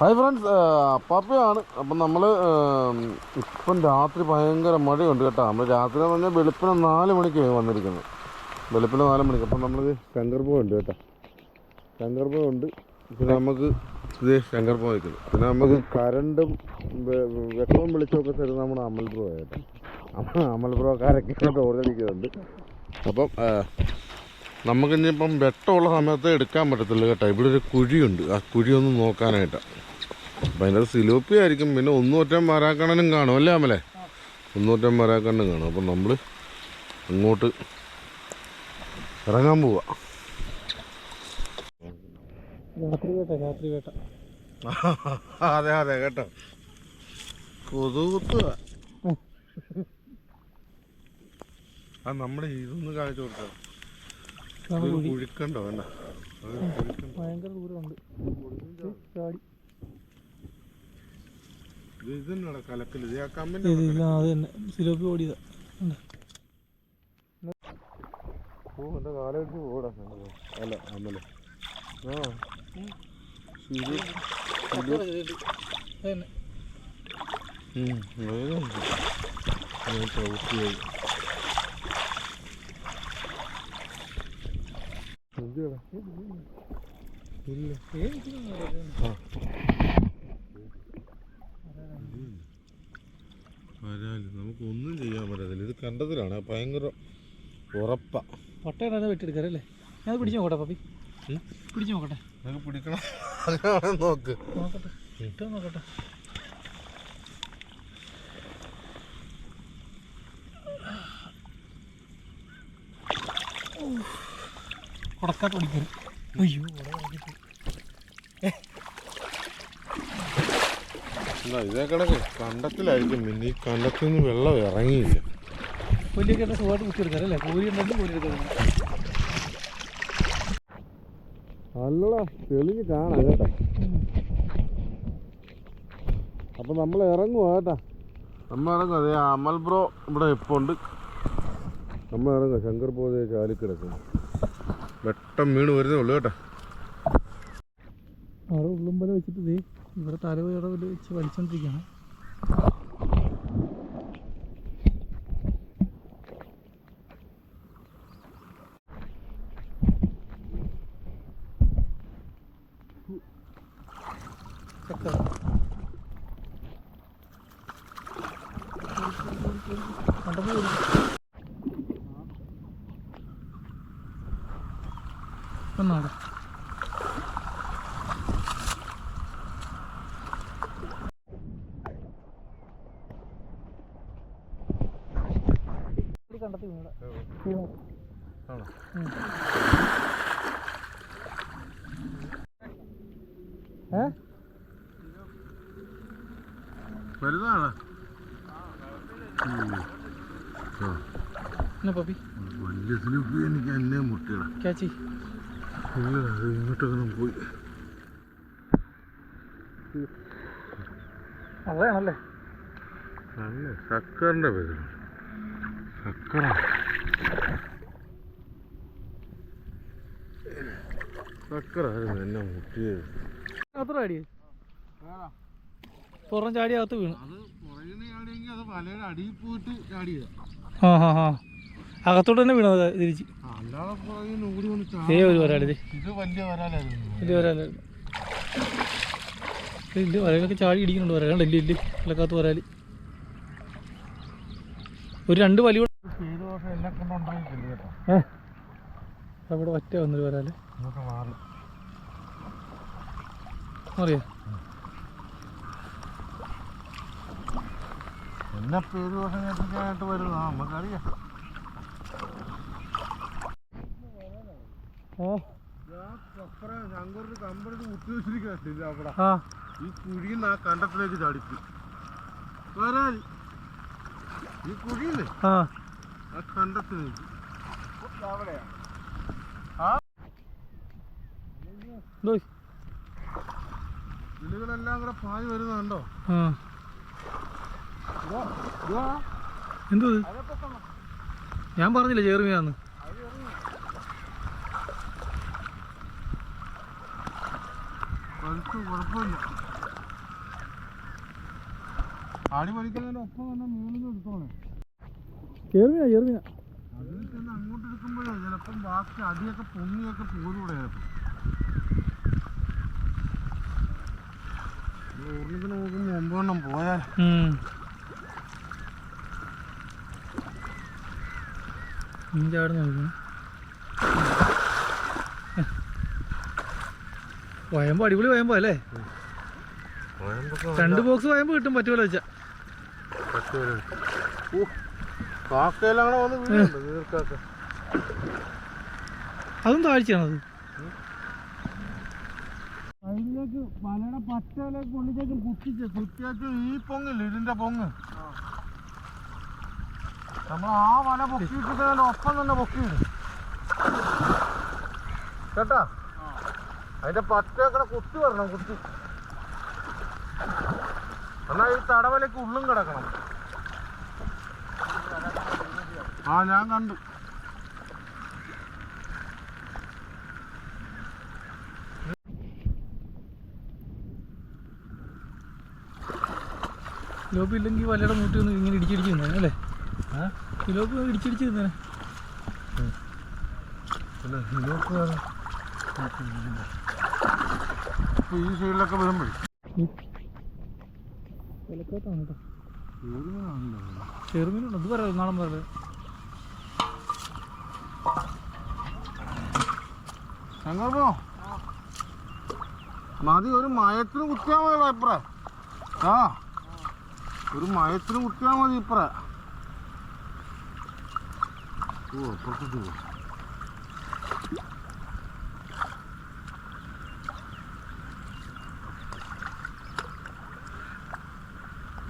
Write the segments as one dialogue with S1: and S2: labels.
S1: Hi friends പപ്പയാണ്. അപ്പം നമ്മൾ ഇപ്പം രാത്രി ഭയങ്കര മഴയുണ്ട് കേട്ടോ. നമ്മൾ രാത്രി എന്ന് പറഞ്ഞാൽ വെളുപ്പിന് നാല് മണിക്ക് വന്നിരിക്കുന്നത് വെളുപ്പിന് നാല് മണിക്ക്. അപ്പം നമ്മൾ ശങ്കർപോ ഉണ്ട് കേട്ടോ. ശങ്കർപോ ഉണ്ട്. പിന്നെ നമുക്ക് ഇത് ശങ്കർപോ വയ്ക്കുന്നത് പിന്നെ നമുക്ക് കരണ്ടും വെട്ടവും വെളിച്ചമൊക്കെ തരുന്ന നമ്മുടെ അമൽ ബ്രോ കേട്ടോ. അമ- അമൽ ബ്രോക്കാരൊക്കെ തോന്നിരിക്കുന്നുണ്ട് അപ്പം നമുക്കിനിയിപ്പം വെട്ടമുള്ള സമയത്ത് എടുക്കാൻ പറ്റത്തില്ല കേട്ടോ. ഇവിടെ ഒരു കുഴിയുണ്ട്. ആ കുഴി ഒന്ന് നോക്കാനായിട്ടാണ് അപ്പം അതിന്റെ സിലോപ്പി ആയിരിക്കും പിന്നെ ഒന്നൂറ്റം മരാക്കണ്ണനും കാണും അല്ലേ അമലെ? ഒന്നൂറ്റം മരാക്കണ്ണനും കാണും. അപ്പം നമ്മൾ അങ്ങോട്ട് ഇറങ്ങാൻ പോവാ.
S2: രാത്രി വേട്ട രാത്രി വേട്ട
S1: അതെ അതെ കേട്ടോ. കൊതുകുത്തുക. ആ നമ്മുടെ ഇതൊന്ന് കാണിച്ചു കൊടുക്കാം. കുഴിക്കണ്ടോ? വേണ്ട.
S2: ഭയങ്കര ദൂരമുണ്ട്. ചാടി
S1: ഇത് ഇതെന്നാടാ കലക്കൽ ഇത് ആ കമ്മിന്റെ
S2: ഇത് ഇത് അത് തന്നെ സിലോപ്പി ഓടിയതാ.
S1: എന്റെ കാലടിച്ച് പോടാ അല്ല അമ്മലെ. ആ. ശരി
S2: അത് തന്നെ.
S1: ഉം, വേഗം ഉണ്ട്. ഞാൻ ചവിട്ടിയായി എന്തുവാടാ? ഇല്ല
S2: ഏയ് ഇതൊന്നും അറിയില്ല.
S1: ആ. വരാൽ നമുക്ക് ഒന്നും ചെയ്യാൻ പറ്റത്തില്ല. ഇത് കണ്ടതിലാണ് ഭയങ്കര ഉറപ്പാ.
S2: പട്ടയാണ് വെട്ടിയെടുക്കാറല്ലേ ഞാൻ പിടിച്ചു നോക്കട്ടെ പപ്പി? പിടിച്ചു നോക്കട്ടെ.
S1: നമുക്ക് പിടിക്കണം. നോക്ക്.
S2: നോക്കട്ടെ. ഇട്ടോ നോക്കട്ടെ. കൊടക്കാട്ട് പിടിക്കരുത് അയ്യോ ഉട ഉടക്കിപ്പോയി.
S1: ഇതേ കണക്ക്. കണ്ടത്തിലായിരിക്കും. പിന്നെ ഈ കണ്ടത്തിൽ നിന്ന് വെള്ളം ഇറങ്ങിയില്ല.
S2: പുല്ലിയൊക്കെ കൂലി ഉണ്ടെങ്കിൽ കൂലി എടുക്കാം
S1: തെളിഞ്ഞ് കാണാം കേട്ടാ. അപ്പം നമ്മൾ ഇറങ്ങുവാ കേട്ടാ. നമ്മൾ ഇറങ്ങും അതെ അമൽ ബ്രോ ഇവിടെ ഇപ്പോൾ ഉണ്ട്. നമ്മൾ ഇറങ്ങുക ശങ്കർ പോതെ ചാലി കിടക്കുന്നു. വെട്ടം വീണ് വരുന്നേ ഉള്ളൂ കേട്ടാ.
S2: അവിടെ ഉള്ളുമ്പല വെച്ചിട്ട് ഇവിടെ ഇടവിൽ വെച്ച് വലിച്ചോണ്ടിരിക്കുകയാണ്. കണ്ടെത്തി. ഏ?
S1: വലുതാണ്? വലിയ എനിക്ക് എന്നെ മുട്ടിയടാ. പോയി.
S2: അതാണല്ലേ?
S1: നല്ല ശക്കറിന്റെ പേര് എന്നെ മുട്ടിയത്.
S2: അത്ര അടി പുറം ചാടി അകത്ത് വീണു. അകത്തോട്ട് തന്നെ വീണത് തിരിച്ച്. ഏ ഒരു വരാലിത്
S1: ഇത് വലിയ വരാലായിരുന്നു.
S2: ഇല്ല വരയിലൊക്കെ ചാടി ഇടിക്കുന്നുണ്ട് വരാലുണ്ട് ഇല്ല ഇല്ല വരാൽ. ഒരു രണ്ട് വലിയ
S1: ഏത് വർഷം എന്നെ കൊണ്ടുണ്ടായിട്ടില്ല കേട്ടോ
S2: ഏ അവിടെ ഒറ്റ
S1: വന്നിട്ട് വരാൽ
S2: അറിയാ.
S1: എന്നെ പേര് നമുക്കറിയാം.
S2: ഓ.
S1: വെച്ചിരിക്കില്ല അവിടെ? ഈ കുഴിയിൽ ആ കണ്ടത്തിലേക്ക് ചാടിച്ചു ഈ കുഴിയില്ലേ?
S2: ആ.
S1: ആ കണ്ടത്തിലേക്ക്
S2: ദോ.
S1: കിളികളെല്ലാം കൂടെ പായി വരുന്നുണ്ടോ
S2: ആ. എന്തോ ഇത്? ഞാൻ പറഞ്ഞില്ല ചേർമിയാന്ന്.
S1: ആടി വലിക്കുന്നതിന്റെ ഒപ്പം തന്നെ മൂന്നിന് എടുത്തോളെ.
S2: ചെറുമീനാ ചെറുമീനാ
S1: അതിൽ ചെന്ന് അങ്ങോട്ട് എടുക്കുമ്പോഴേ ചിലപ്പം ബാക്കി അടിയൊക്കെ പൊങ്ങിയൊക്കെ പോരൂടെ ചിലപ്പോൾ ഊർണത്തിന് നോക്കുമ്പോൾ ഒമ്പതെണ്ണം പോയാൽ
S2: മീൻ ചാടുന്ന നോക്കുന്നു വയമ്പോ അടിപൊളി വയമ്പോ അല്ലേ? രണ്ട് ബോക്സ് വയമ്പ് കിട്ടും പറ്റുമല്ലോ വെച്ചാ. അതും താഴ്ചയാണത്
S1: അതിലേക്ക് വലയുടെ പച്ചയിലേക്ക് ഉള്ളിലേക്ക് കുത്തിച്ച്. കുത്തിയാച്ച് ഈ പൊങ്ങില്ല ഇതിന്റെ പൊങ്ങ്? നമ്മൾ ആ വല പൊക്കിയിട്ടതിന്റെ ഒപ്പം തന്നെ പൊക്കിയിടും. കേട്ടാ? അതിന്റെ പച്ചയൊക്കെ കുത്തി വരണം കുത്തി. എന്നാ ഈ തടവലേക്ക് ഉള്ളും കിടക്കണം. ആ ഞാൻ കണ്ടു.
S2: ലോബി ഇല്ലെങ്കിൽ വലയുടെ മൂട്ടി ഒന്ന് ഇങ്ങനെ ഇടിച്ചിടിച്ച് നിന്നേ അല്ലേ കിലോപ്പ് ഇടിച്ചിടിച്ച് നിന്നേ
S1: പിന്നെ ഇതിനൊക്കെ വേറെ. ഇപ്പൊ ഈ സൈഡിലൊക്കെ വരുമ്പോഴേ.
S2: ചെറുമീനുണ്ട്. ഇത് പറയാം നാടൻ പറയാം.
S1: ഞങ്ങൾക്കോ മതി ഒരു മയത്തിന് കുത്തിയാ മതി ഇപ്പറ. ആ ഒരു മയത്തിന് കുത്തിയാ മതി ഇപ്പറ. ഓ അപ്പുറത്തേക്ക്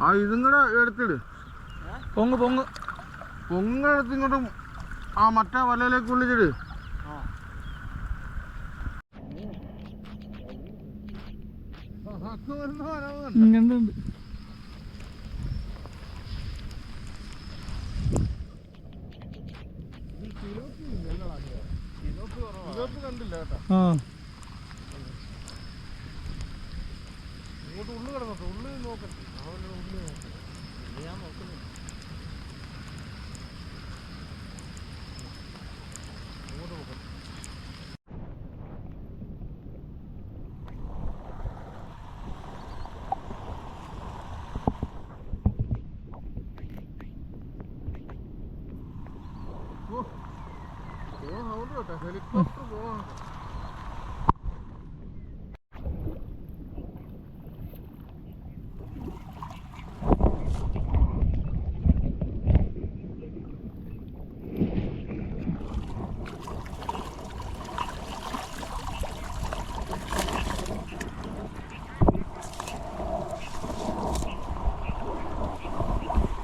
S1: ആ ഇതും കൂടെ എടുത്തിട്.
S2: പൊങ്ങ് പൊങ്ങ്.
S1: പൊങ്ങ എടുത്തിങ്ങോട്ടും ആ മറ്റേ വലയിലേക്ക് ഉള്ളിച്ചിട്
S2: ഇങ്ങനെ ഉണ്ട്
S1: കണ്ടില്ല കേട്ടോ.
S2: ആ
S1: ഇങ്ങോട്ട് ഉള്ളു കിടന്നോട്ടെ ഉള്ളു നോക്കട്ടെ അവരുടെ ഉള്ളു നോക്കട്ടെ ഞാൻ നോക്കുന്നില്ല അങ്ങോട്ട് നോക്കട്ടെ ഓ ഓ സൗണ്ട് കേട്ടോ ഹെലികോപ്റ്റർ പോവാ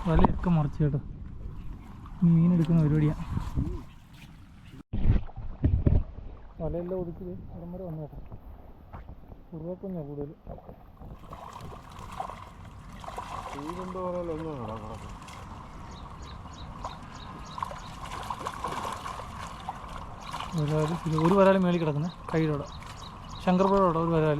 S2: വലയൊക്കെ മറിച്ച് കേട്ടോ. മീനെടുക്കുന്ന മീൻ വലയെല്ലാം ഒതുക്കി ഇടം വരെ വന്നു കേട്ടോ. ഉരുവക്കുഞ്ഞാ കൂടുതൽ
S1: തീരുണ്ടോ ഒന്നും
S2: വരാൽ ഒരു വരാൽ മേളിൽ കിടക്കുന്നത് കയ്യിലോടെ ശങ്കർപുഴയോടെ ഒരു വരാൽ.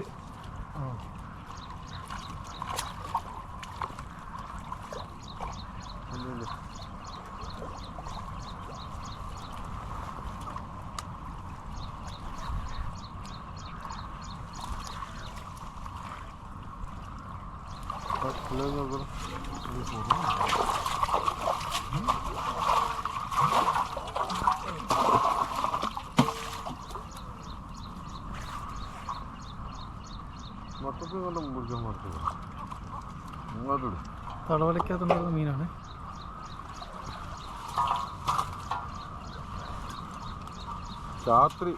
S1: മൊത്തത്തിൽ കൊണ്ട് മുറിക്കാൻ
S2: തടവലയ്ക്കകത്തുണ്ടായിരുന്ന മീനാണ്.
S1: രാത്രി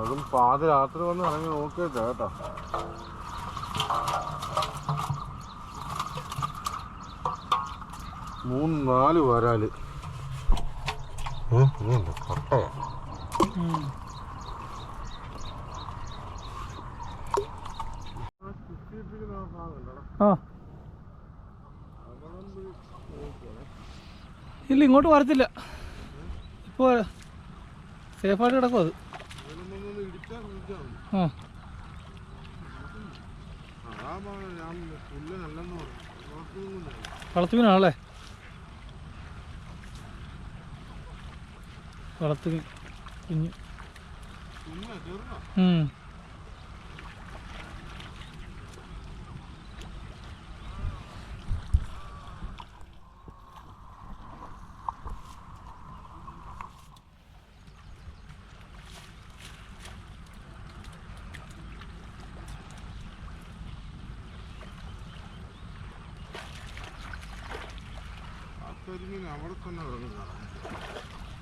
S1: അതും പാതിരാത്രി വന്ന് ഇറങ്ങി നോക്കിയിട്ടാ കേട്ടോ. മൂന്ന് നാല് വരാൽ. കട്ടയ
S2: ആ. ഇല്ല ഇങ്ങോട്ട് വരത്തില്ല. ഇപ്പോൾ സേഫായിട്ട് കിടക്കും അത്. ആ.
S1: അതാ
S2: വളത്തുമീൻ കുഞ്ഞ്.
S1: അവിടെ തന്നെ കിടക്കുന്നതാണ്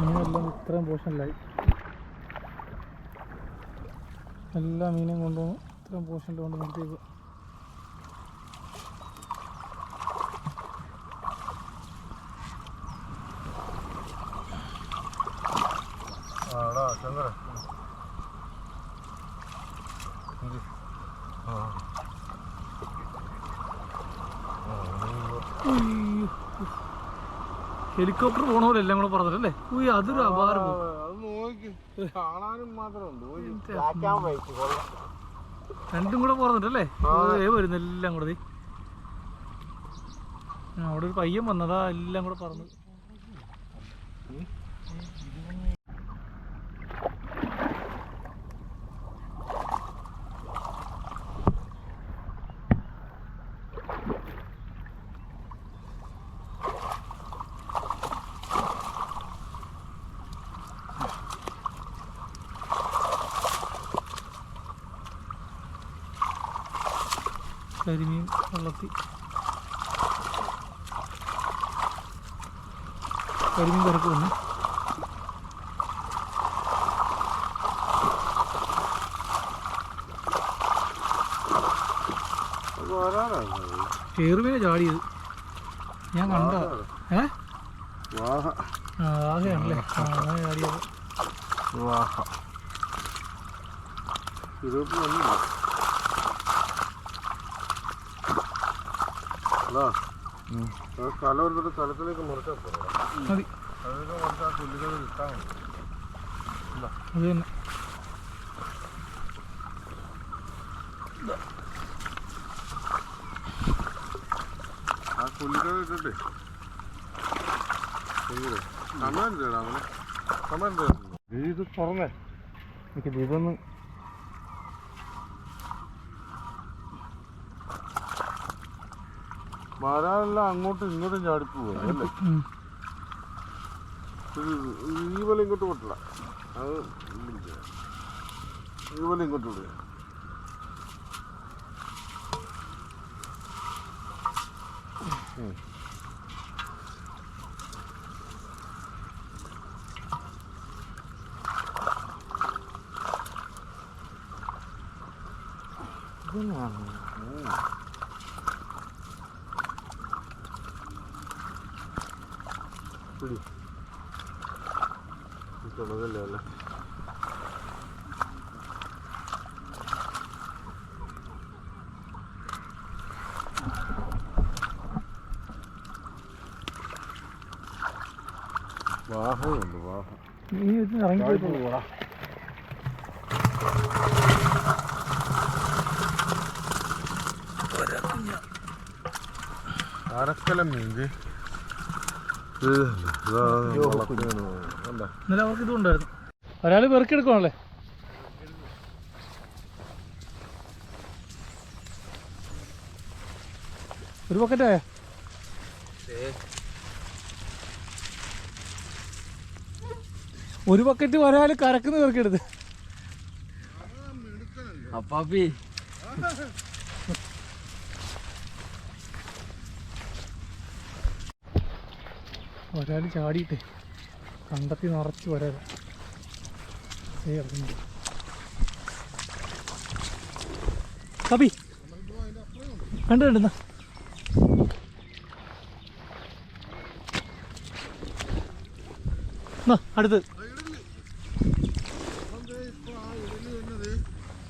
S2: മീനെല്ലാം ഇത്രയും പോർഷനിലായി എല്ലാ മീനും കൊണ്ടുപോകും ഇത്രയും പോർഷനിൽ കൊണ്ട്
S1: ശങ്കര. ആ.
S2: ഹെലികോപ്റ്റർ പോണ പോലെ എല്ലാം കൂടെ പറഞ്ഞല്ലേ ഉയ്യ് അതൊരു അപാരം. രണ്ടും കൂടെ പറഞ്ഞിട്ടല്ലേ? ഏ വരുന്നു എല്ലാം കൂടെ അവിടെ ഒരു പയ്യൻ വന്നതാ എല്ലാം കൂടെ പറഞ്ഞു. കരിമീൻ വളർത്തി കരിമീൻ കറക്ക് വന്നു ചെറുമീനെ ചാടിയത്. ഞാൻ കണ്ട. ഏ? ആകെയാണല്ലേ ചാടിയത്.
S1: ഇരുപത്തി എടുത്തിട്ട് സ്ഥലത്തിലേക്ക് മുറിച്ചാൽ
S2: മതി.
S1: അതിലേക്ക് കുറച്ച് ആ പുല്ലുകൾ മതി.
S2: അത് തന്നെ.
S1: ആ പുല്ലുകൾ ഇട്ടിട്ട്. എങ്ങനെ സമയം തരാം അവനെ. ഇത് തുറന്നേ.
S2: എനിക്ക് ഇതൊന്ന്
S1: വരാനെല്ലാം അങ്ങോട്ടും ഇങ്ങോട്ടും. ഇത് ഈ വല ഇങ്ങോട്ട് പൊട്ടില്ല അത്. ഈ വല ഇങ്ങോട്ട് വിടുക. ഇതെന്നാണ്? പിടി തുണതല്ലേ അല്ലേ വാഹയുണ്ട് വാഹ
S2: നീ ഇത് ഇറങ്ങി പോയി.
S1: അരക്കലം മീൻകി
S2: ഇന്നലെ അവർക്ക് പെറുക്കിയെടുക്കുവാണല്ലേ ഒരു ബക്കറ്റായ ഒരു ബക്കറ്റ് ഒരാൾ കരക്കുന്ന പെറുക്കിയെടുത്ത്
S3: അപ്പാപ്പി
S2: ഒരാൾ ചാടിയിട്ട് കണ്ടെത്തി നിറച്ച് വരാൽ കവി കബി. കണ്ടു അടുത്ത്.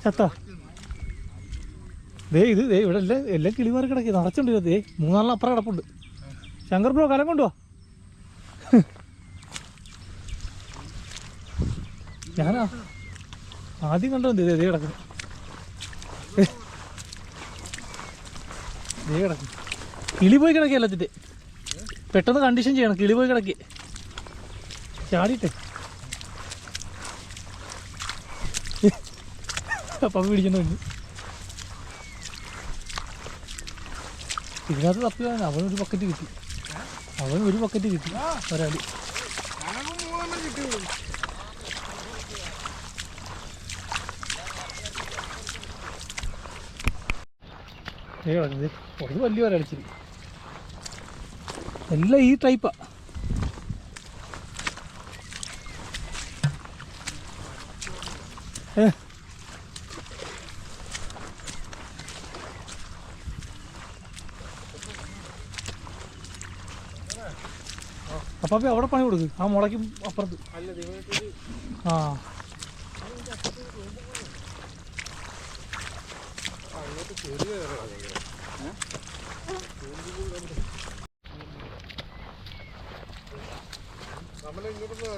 S2: ചത്ത. ദേ ഇത് ദേ ഇവിടെ എല്ലാം എല്ലാം കിളിമാറി കിടക്കി നിറച്ചുണ്ട്. ദേ മൂന്നാളിന് അപ്പുറം കിടപ്പുണ്ട്. ശങ്കർ ബ്രോ കലം കൊണ്ടുവാ. ഞാനാ? ആദ്യം കണ്ടോ ഇതേ? ദേ കിടക്കുന്നു. ദേ കിടക്കും കിളി പോയി കിടക്കി അല്ലത്തിട്ട് പെട്ടെന്ന് കണ്ടീഷൻ ചെയ്യണം. കിളി പോയി കിടക്കി. ചാടിയിട്ടെ. അപ്പം പിടിക്കുന്നു കുഞ്ഞ് ഇതിനകത്ത് തപ്പിയാണ് അവനൊരു പക്കറ്റ് കിട്ടി. അവൻ ഒരു ബക്കറ്റ് കിട്ടി. ഒരാൾ കിടക്കുന്നത് ഒരു വലിയ ഒരടിച്ചിരി എല്ലാം ഈ ടൈപ്പാ ഏ? അപ്പൊ അപ്പൊ അവിടെ പണി കൊടുക്ക്. ആ മുളയ്ക്കും അപ്പുറത്ത്. ആ.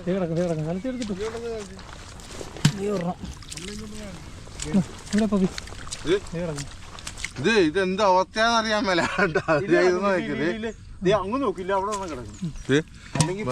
S2: കിടക്കും കിടക്കും. എടുത്തിട്ടു. നീ ഒരെണ്ണം. ഇവിടെ പപ്പി?
S1: ഇത്?
S2: കിടക്കും.
S1: ഇത് ഇത് എന്താ അവസ്ഥയാന്ന് മേലെ ഇത് നോക്കിയത്
S3: അങ്ങ് നോക്കില്ല അവിടെ കിടക്കും അല്ലെങ്കിൽ